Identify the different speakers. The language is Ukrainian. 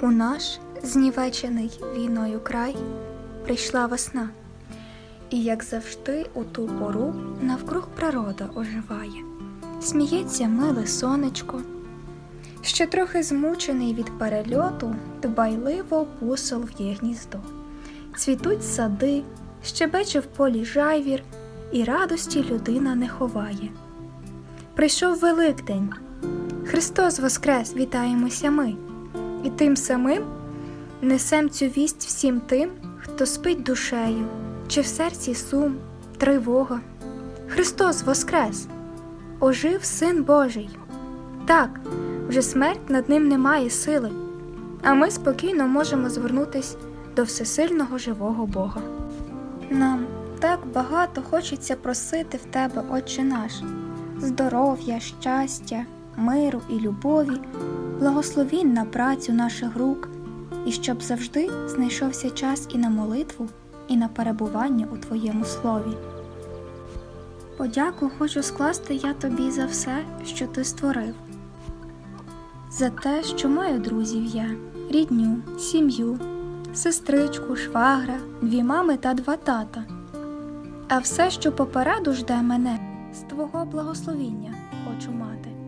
Speaker 1: У наш знівечений війною край прийшла весна, і, як завжди, у ту пору навкруг природа оживає, сміється миле сонечко. Ще трохи змучений від перельоту, дбайливо бусол в'є гніздо. Цвітуть сади, щебече в полі жайвір, і радості людина не ховає. Прийшов Великдень. Христос Воскрес, вітаємося ми, і тим самим несем цю вість всім тим, хто спить душею, чи в серці сум, тривога. Христос Воскрес! Ожив Син Божий. Так, вже смерть над ним не має сили, а ми спокійно можемо звернутись до всесильного живого Бога. Нам так багато хочеться просити в тебе, Отче наш, здоров'я, щастя, миру і любові, благословінь на працю наших рук, і щоб завжди знайшовся час і на молитву, і на перебування у Твоєму слові. Подяку хочу скласти я тобі за все, що ти створив, за те, що маю друзів я, рідню, сім'ю, сестричку, швагра, дві мами та два тата. А все, що попереду жде мене, з твого благословіння хочу мати.